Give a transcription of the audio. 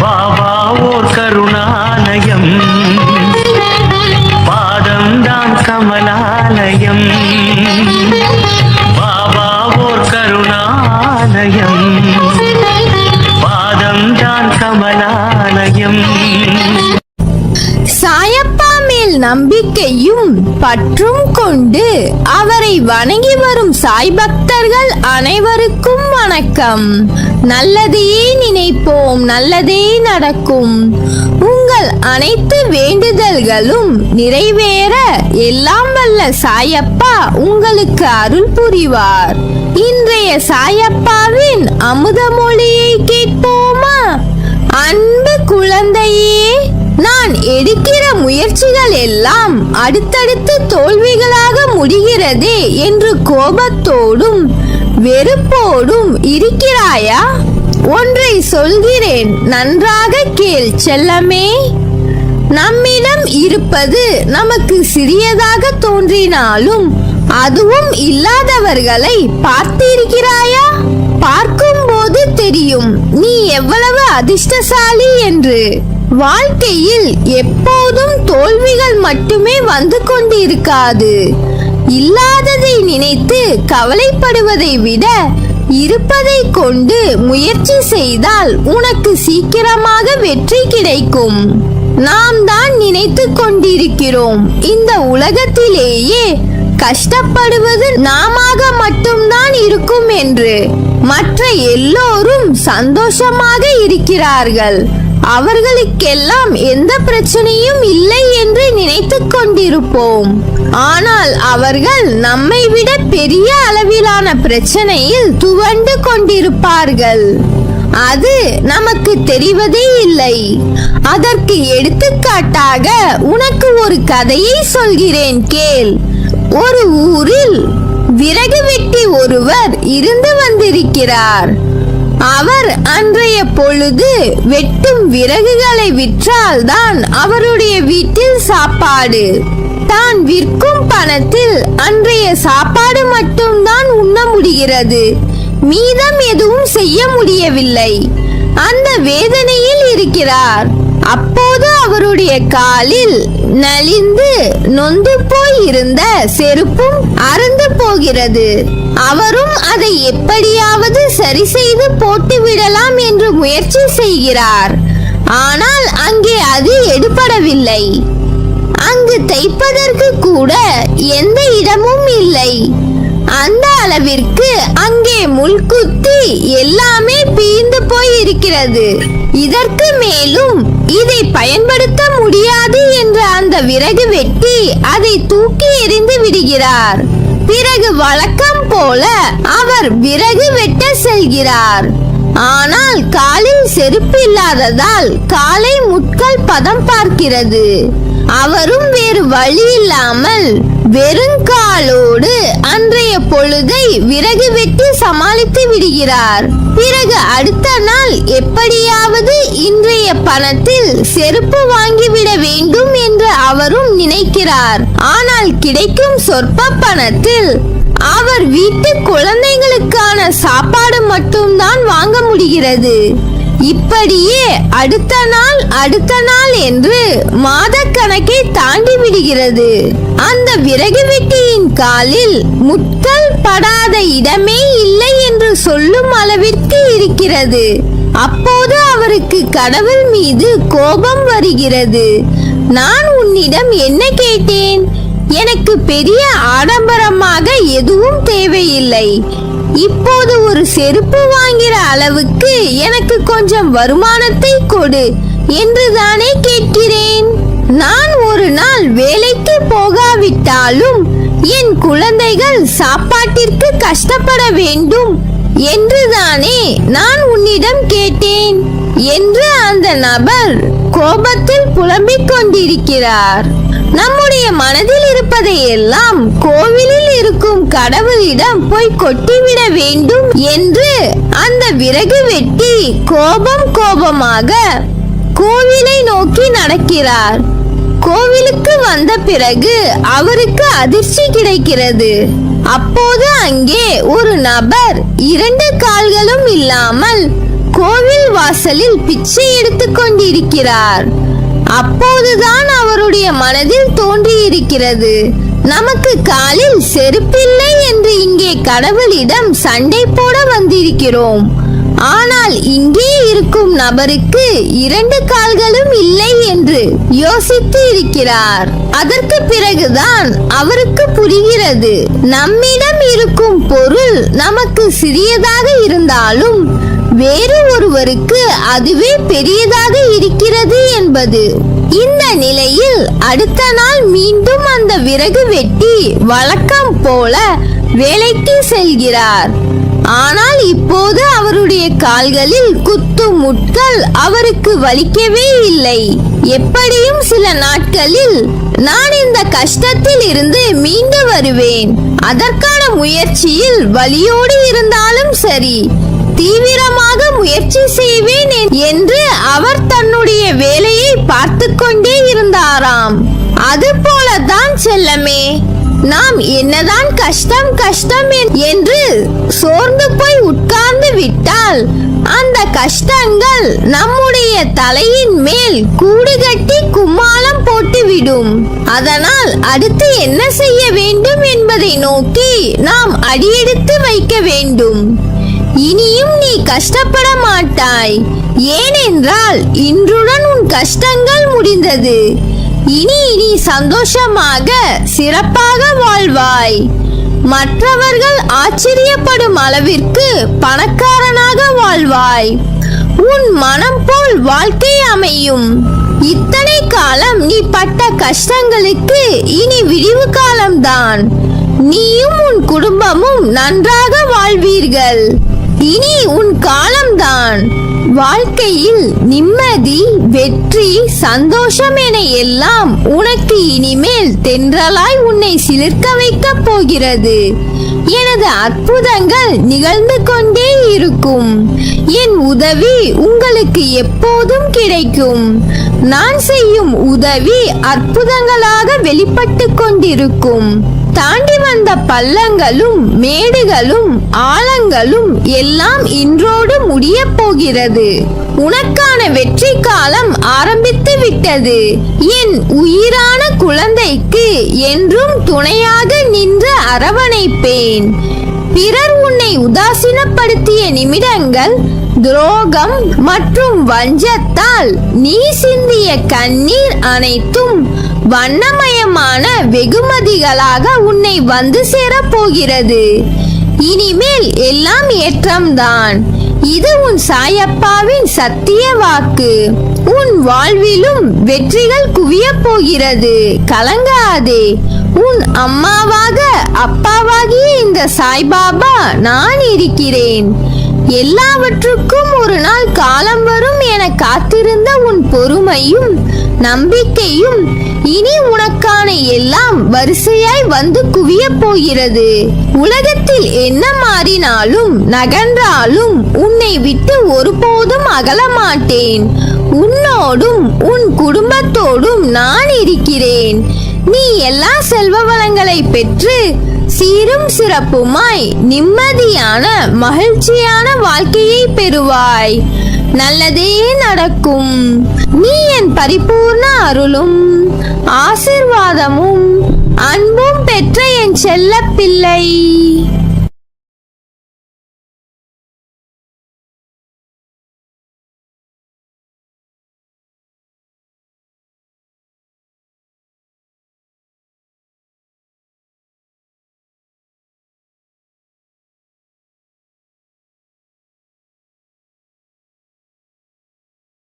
பாபா ஓர் கருணாலயம். பாதம் தான் கமலாலயம். பாபா ஓர் கருணாலயம். பாதம் தான் கமலாலயம். சாயப்பா நம்பிக்கையும் பற்றும் கொண்டு அவரை வணங்கி வரும் சாய் பக்தர்கள் அனைவருக்கும் வணக்கம். நல்லதையே நினைப்போம் நல்லதே நடக்கும். உங்கள் அனைத்து வேண்டுதல்களும் நிறைவேற எல்லாம் வல்ல சாயப்பா உங்களுக்கு அருள் புரிவார். இன்றைய சாயப்பாவின் அமுதமொழியை கேட்போமா? அன்பு குழந்தையே நான் எடுக்கிற முயற்சிகள் எல்லாம் அடுத்தடுத்து தோல்விகளாக முடிகிறதே என்று கோபத்தோடும் வெறுப்போடும் இருக்கிறாயா? ஒன்றை சொல்கிறேன் நன்றாக கேள் செல்லமே. நம்மிடம் இருப்பது நமக்கு சிறியதாக தோன்றினாலும் அதுவும் இல்லாதவர்களை பார்த்திருக்கிறாயா? பார்க்கும்போது தெரியும் நீ எவ்வளவு அதிர்ஷ்டசாலி என்று. வாழ்க்கையில் எப்போதும் தோல்விகள் மட்டுமே வந்து கொண்டிருக்காது. இல்லாததை நினைத்து கவலைப்படுவதை விட இருப்பதை கொண்டு முயற்சி செய்தால் உனக்கு சீக்கிரமாக வெற்றி கிடைக்கும். நாம் தான் நினைத்து கொண்டிருக்கிறோம். இந்த உலகத்திலேயே கஷ்டப்படுவது நாமாக மட்டும்தான் இருக்கும் என்று. மற்ற எல்லோரும் சந்தோஷமாக இருக்கிறார்கள். அவர்களுக்கெல்லாம் எந்த பிரச்சனையும் இல்லை என்று நினைத்து கொண்டிருப்போம். ஆனால் அவர்கள் நம்மை விட பெரிய அளவிலான பிரச்சனையில் துவண்டு கொண்டிருப்பார்கள். அது நமக்கு தெரிவதே இல்லை. அதற்கு எடுத்துக்காட்டாக உனக்கு ஒரு கதையை சொல்கிறேன் கேள். ஒரு ஊரில் விறகு வெட்டி ஒருவர் இருந்து வந்திருக்கிறார். அவர் அன்றைய பொழுது வெட்டும் விறகுகளை விற்றால்தான் அவருடைய வீட்டில் சாப்பாடு. தான் விற்கும் பணத்தில் அன்றைய சாப்பாடு மட்டும்தான் உண்ண முடிகிறது. மீதம் எதுவும் செய்ய முடியவில்லை. அந்த வேதனையில் இருக்கிறார். அப்போது அவருடைய காலில் நலிந்து நொந்து போய் இருந்த செருப்பும் அறுந்து போகிறது. அவரும் அதை எப்படியாவது சரி செய்து போட்டு விடலாம் என்று முயற்சி செய்கிறார். ஆனால் அங்கே அது எடுபடவில்லை. அங்கு தைப்பதற்கு கூட எந்த இடமும் இல்லை. அளவிற்கு அங்கே முள்குத்தி எல்லாமே பீந்து போய் இருக்கிறது இதற்கு மேலும் இதை பயன்படுத்த முடியாது என்ற அந்த விறகு வெட்டி அதை தூக்கி எறிந்து விடுகிறார். பிறகு வழக்கம் போல அவர் விறகு வெட்ட செல்கிறார். ஆனால் காலில் செருப்பு இல்லாததால் காலை முட்கள் பதம் பார்க்கிறது. அவரும் வேறு வழி இல்லாமல் வெறுங்காலோடு அன்றைய பொழுதை விறகு வெட்டி சமாளித்து விடுகிறார். பிறகு அடுத்த நாள் எப்படியாவது இன்றைய பணத்தில் செருப்பு வாங்கிவிட வேண்டும் என்று அவரும் நினைக்கிறார். ஆனால் கிடைக்கும் சொற்ப பணத்தில் அவர் வீட்டு குழந்தைகளுக்கான சாப்பாடு மட்டும்தான் வாங்க முடிகிறது. இப்படியே அடுத்த நாள் அடுத்த நாள் என்று மாதக்கணக்கை தாண்டி விடுகிறது. அந்த விறகு வெட்டியின் காலில் முட்கள் படாத இடமே இல்லை என்று சொல்லும் அளவிற்கு இருக்கிறது. அப்போது அவருக்கு கடவுள் மீது கோபம் வருகிறது. நான் உன்னிடம் என்ன கேட்டேன்? எனக்கு பெரிய ஆடம்பரமாக எதுவும் தேவையில்லை. இப்போது ஒரு செருப்பு வாங்கிற அளவுக்கு எனக்கு கொஞ்சம் வருமானத்தை கொடு என்று தானே கேட்கிறேன். நான் ஒரு நாள் வேலைக்கு போகாவிட்டாலும் என் குழந்தைகள் சாப்பாட்டிற்கு கஷ்டப்பட வேண்டும் என்றுதானே நான் உன்னிடம் கேட்டேன் என்று அந்த நபர் கோபத்தில் புலம்பிக் கொண்டிருக்கிறார். நம்முடைய மனதில் இருப்பதை எல்லாம் கோவிலில் கடவுளிடம் போய் கொட்டிவிட வேண்டும் என்று அந்த விறகு வெட்டி கோபம் கோபமாக கோவிலை நோக்கி நடக்கிறார். கோவிலுக்கு வந்த பிறகு அவருக்கு அதிர்ச்சி கிடைக்கிறது. அப்போது அங்கே ஒரு நபர் இரண்டு கால்களும் இல்லாமல் கோவில் வாசலில் பிச்சை எடுத்து கொண்டிருக்கிறார். அப்போதுதான் அவருடைய மனதில் தோன்றியிருக்கிறது. நமக்கு காலில் செருப்பில்லை என்று இங்கே கடவுளிடம் சண்டை போட வந்திருக்கிறோம். ஆனால் இங்கே இருக்கும் நபருக்கு இரண்டு கால்களும் இல்லை என்று யோசித்து இருக்கிறார். அதற்கு பிறகுதான் அவருக்கு புரிகிறது. நம்மிடம் இருக்கும் பொருள் நமக்கு சிறியதாக இருந்தாலும் வேறு ஒருவருக்கு அதுவே பெரியதாக இருக்கிறது என்பது. இந்த நிலையில் அடுத்த நாள் மீண்டும் அந்த விறகு வெட்டி வழக்கம் போல வேலைக்கு செல்கிறார். ஆனால் இப்போது அவருடைய கால்களில் குத்தும் முட்கள் அவருக்கு வலிக்கவே இல்லை. எப்படியும் சில நாட்களில் நான் இந்த கஷ்டத்தில் இருந்து மீண்டு வருவேன். அதற்கான முயற்சியில் வலியோடு இருந்தாலும் சரி தீவிரமாக முயற்சி செய்வேன் என்று அவர் தன்னுடைய வேலையை பார்த்து கொண்டே இருந்தாராம். அது போலதான் செல்லமே நாம் என்னதான் கஷ்டம் கஷ்டம் என்று சோர்ந்து போய் உட்கார்ந்து விட்டால் அந்த கஷ்டங்கள் நம்முடைய தலையின் மேல் கூடு கட்டி கும்மாளம் போட்டுவிடும் அதனால் அடுத்து என்ன செய்ய வேண்டும் என்பதை நோக்கி நாம் அடியெடுத்து வைக்க வேண்டும். இனியும் நீ கஷ்டப்பட மாட்டாய் ஏனென்றால் இன்றுடன் உன் கஷ்டங்கள் முடிந்தது. இனி நீ சந்தோஷமாக சிறப்பாக வாழ்வாய். மற்றவர்கள் ஆச்சரியப்படும் அளவிற்கு பணக்காரனாக வாழ்வாய். உன் மனம் போல் வாழ்க்கை அமையும். இத்தனை காலம் நீ பட்ட கஷ்டங்களுக்கு இனி விடிவு காலம்தான். நீயும் உன் குடும்பமும் நன்றாக வாழ்வீர்கள். இனி உன் காலம்தான். வாழ்க்கையில் நிம்மதி வெற்றி சந்தோஷம் என எல்லாம் உனக்கு இனிமேல் தென்றலாய் உன்னை சிலிர்க்க வைக்கப் போகிறது. எனது அற்புதங்கள் நிகழ்ந்து கொண்டே இருக்கும். என் உதவி உங்களுக்கு எப்போதும் கிடைக்கும். நான் செய்யும் உதவி அற்புதங்களாக வெளிப்பட்டு கொண்டிருக்கும். தாண்டி வந்த பள்ளங்களும் மேடுகளும் ஆழங்களும் எல்லாம் இன்றோடு முடியப் போகிறது. உனக்கான வெற்றி காலம் ஆரம்பித்து விட்டது. என் உயிரான குழந்தைக்கு என்றும் துணையாக நின்று அரவணைப்பேன். பிறர் உன்னை உதாசீனப்படுத்திய நிமிடங்கள் துரோகம் மற்றும் வஞ்சத்தால் நீ சிந்திய கண்ணீர் அனைத்தும் வண்ணமயமான வெகுமதிகளாக உன்னை வந்து சேரப் போகிறது இனிமேல் எல்லாம் ஏற்றம்தான். இது உன் சாயப்பாவின் சத்திய வாக்கு. உன் வாழ்விலும் வெற்றிகள் குவியப் போகிறது. கலங்காதே. உன் அம்மாவாக அப்பாவாகிய இந்த சாய்பாபா நான் இருக்கிறேன். எல்லாவற்றுக்கும் ஒரு நாள் காலம் வரும் என காத்திருந்த உன் பொறுமையும் நம்பிக்கையும் இனி உனக்கான எல்லாம் வரிசையாய் வந்து குவியப் போகிறது. உலகத்தில் என்ன மாறினாலும் நகன்றாலும் உன்னை விட்டு ஒருபோதும் அகல மாட்டேன். உன்னோடும் உன் குடும்பத்தோடும் நான் இருக்கிறேன். நீ எல்லா செல்வ வளங்களை பெற்று சீரும் சிறப்புமாய் நிம்மதியான மகிழ்ச்சியான வாழ்க்கையை பெறுவாய். நல்லதே நடக்கும். நீ என் பரிபூர்ண அருளும் ஆசிர்வாதமும் அன்பும் பெற்ற என் செல்ல பிள்ளை